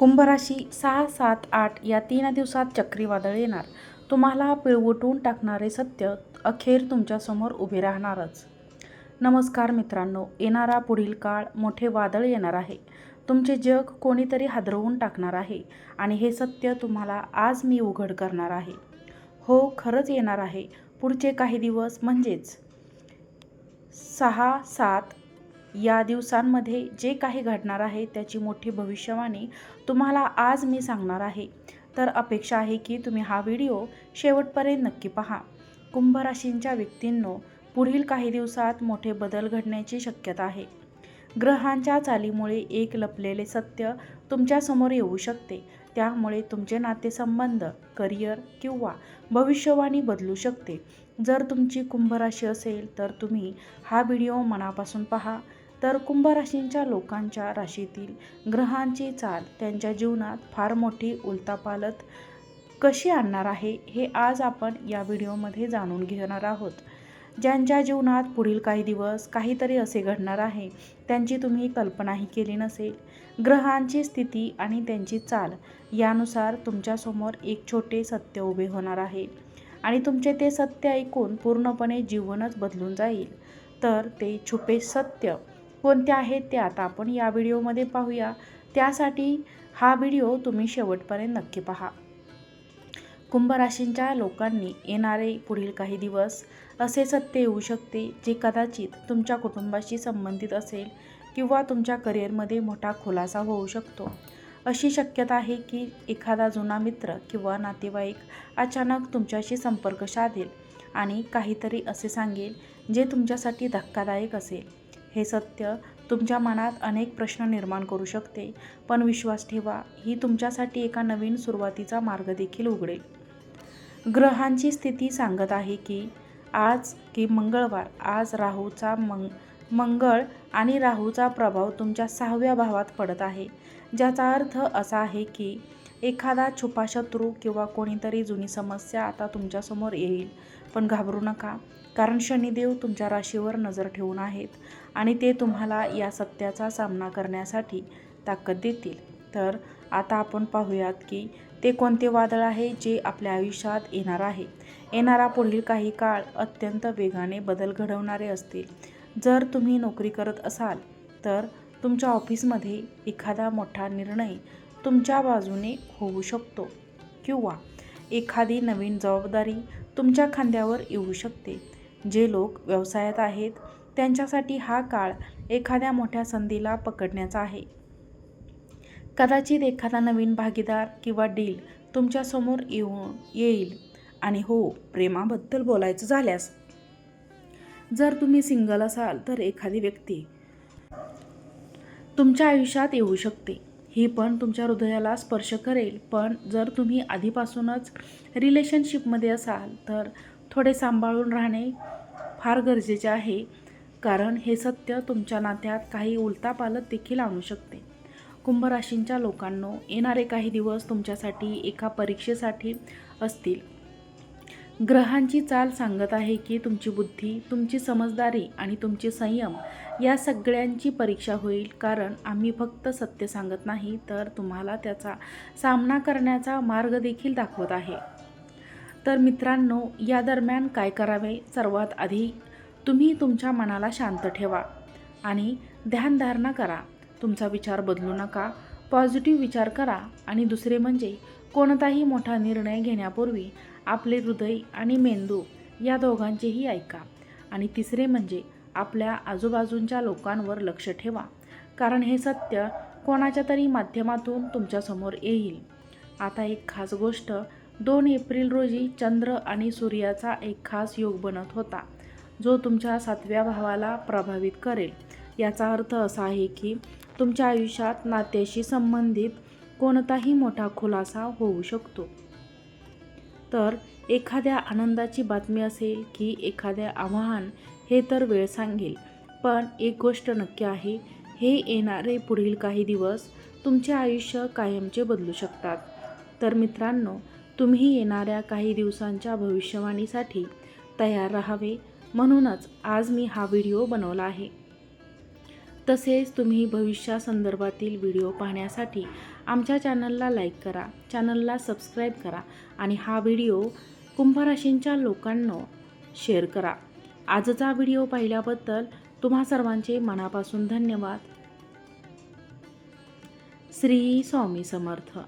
कुंभराशी सहा सात आठ या तीन दिवसात चक्रीवादळ येणार. तुम्हाला पिळवटून टाकणारे सत्य अखेर तुमच्यासमोर उभे राहणारच. नमस्कार मित्रांनो येणारा पुढील काळ मोठे वादळ येणार आहे. तुमचे जग कोणीतरी हादरवून टाकणार आहे आणि हे सत्य तुम्हाला आज मी उघड करणार आहे. हो खरंच येणार आहे. पुढचे काही दिवस म्हणजेच सहा सात या दिवसांमध्ये जे काही घडणार आहे त्याची मोठी भविष्यवाणी तुम्हाला आज मी सांगणार आहे. तर अपेक्षा आहे की तुम्ही हा व्हिडिओ शेवटपर्यंत नक्की पहा. कुंभ राशींच्या व्यक्तींनो पुढील काही दिवसात मोठे बदल घडण्याची शक्यता आहे. ग्रहांच्या चालीमुळे एक लपलेले सत्य तुमच्यासमोर येऊ शकते. त्यामुळे तुमचे नातेसंबंध करिअर किंवा भविष्यवाणी बदलू शकते. जर तुमची कुंभ राशी असेल तर तुम्ही हा व्हिडिओ मनापासून पहा. तर कुंभ राशींच्या लोकांच्या राशीतील ग्रहांची चाल त्यांच्या जीवनात फार मोठी उलतापालत कशी आणणार आहे हे आज आपण या व्हिडिओमध्ये जाणून घेणार आहोत. ज्यांच्या जीवनात पुढील काही दिवस काहीतरी असे घडणार आहे त्यांची तुम्ही कल्पनाही केली नसेल. ग्रहांची स्थिती आणि त्यांची चाल यानुसार तुमच्यासमोर एक छोटे सत्य उभे होणार आहे आणि तुमचे ते सत्य ऐकून पूर्णपणे जीवनच बदलून जाईल. तर ते छुपे सत्य कोणत्या आहेत ते आता आपण या व्हिडिओमध्ये पाहूया. त्यासाठी हा व्हिडिओ तुम्ही शेवटपर्यंत नक्की पहा. कुंभ राशींच्या लोकांनी येणारे पुढील काही दिवस असे सत्य येऊ शकते जे कदाचित तुमच्या कुटुंबाशी संबंधित असेल किंवा तुमच्या करिअरमध्ये मोठा खुलासा होऊ शकतो. अशी शक्यता आहे की एखादा जुना मित्र किंवा नातेवाईक अचानक तुमच्याशी संपर्क साधेल आणि काहीतरी असे सांगेल जे तुमच्यासाठी धक्कादायक असेल. हे सत्य तुमच्या मनात अनेक प्रश्न निर्माण करू शकते. पण विश्वास ठेवा ही तुमच्यासाठी एका नवीन सुरुवातीचा मार्ग देखील उघडेल. ग्रहांची स्थिती सांगत आहे की आज की मंगळवार आज राहूचा मंग मंगळ आणि राहूचा प्रभाव तुमच्या सहाव्या भावात पडत आहे. ज्याचा अर्थ असा आहे की एखादा छुपा शत्रू किंवा कोणीतरी जुनी समस्या आता तुमच्यासमोर येईल. पण घाबरू नका. कारण शनिदेव तुमच्या राशीवर नजर ठेवून आहेत आणि ते तुम्हाला या सत्याचा सामना करण्यासाठी ताकद देतील. तर आता आपण पाहूयात की ते कोणते वादळ आहे जे आपल्या आयुष्यात येणार आहे? येणारा पुढील काही काळ अत्यंत वेगाने बदल घडवणारे असतील. जर तुम्ही नोकरी करत असाल तर तुमच्या ऑफिसमध्ये एखादा मोठा निर्णय तुमच्या बाजूने होऊ शकतो. किंवा एखादी नवीन जबाबदारी तुमच्या खांद्यावर येऊ शकते. जे लोक व्यवसायात आहेत त्यांच्यासाठी हा काळ एखाद्या मोठ्या संधीला पकडण्याचा आहे. कदाचित एखादा नवीन भागीदार किंवा डील तुमच्यासमोर येऊ येईल आणि हो प्रेमाबद्दल बोलायचं झाल्यास. जर तुम्ही सिंगल असाल तर एखादी व्यक्ती तुमच्या आयुष्यात येऊ शकते. ही पण तुमच्या हृदयाला स्पर्श करेल. पण जर तुम्ही आधीपासूनच रिलेशनशिपमध्ये असाल तर थोडे सांभाळून राहणे फार गरजेचे आहे. कारण हे सत्य तुमच्या नात्यात काही उलतापालत देखील आणू शकते. कुंभ राशींच्या लोकांनो येणारे काही दिवस तुमच्यासाठी एका परीक्षेसाठी असतील. ग्रहांची चाल सांगत आहे की तुमची बुद्धी तुमची समजदारी आणि तुमचे संयम या सगळ्यांची परीक्षा होईल. कारण आम्ही फक्त सत्य सांगत नाही तर तुम्हाला त्याचा सामना करण्याचा मार्ग देखील दाखवत आहे. तर मित्रांनो या दरम्यान काय करावे? सर्वात आधी तुम्ही तुमच्या मनाला शांत ठेवा आणि ध्यानधारणा करा. तुमचा विचार बदलू नका पॉझिटिव्ह विचार करा आणि दुसरे म्हणजे कोणताही मोठा निर्णय घेण्यापूर्वी आपले हृदय आणि मेंदू या दोघांचेही ऐका. आणि तिसरे म्हणजे आपल्या आजूबाजूंच्या लोकांवर लक्ष ठेवा. कारण हे सत्य कोणाच्या तरी माध्यमातून तुमच्यासमोर येईल. आता एक खास गोष्ट दोन एप्रिल रोजी चंद्र आणि सूर्याचा एक खास योग बनत होता जो तुमच्या सातव्या भावाला प्रभावित करेल. याचा अर्थ असा आहे की तुमच्या आयुष्यात नात्याशी संबंधित कोणताही मोठा खुलासा होऊ शकतो. तर एखाद्या आनंदाची बातमी असेल की एखाद्या आव्हान हे तर वेळ सांगेल. पण एक गोष्ट नक्की आहे हे येणारे पुढील काही दिवस तुमचे आयुष्य कायमचे बदलू शकतात. तर मित्रांनो तुम्ही येणाऱ्या काही दिवसांच्या भविष्यवाणीसाठी तयार राहावे. म्हणूनच आज मी हा व्हिडिओ बनवला आहे. तसेच तुम्ही भविष्यासंदर्भातील व्हिडिओ पाहण्यासाठी आमच्या चॅनलला लाईक करा चॅनलला सबस्क्राईब करा आणि हा व्हिडिओ कुंभराशींच्या लोकांना शेअर करा. आजचा व्हिडिओ पाहिल्याबद्दल तुम्हा सर्वांचे मनापासून धन्यवाद. श्री स्वामी समर्थ.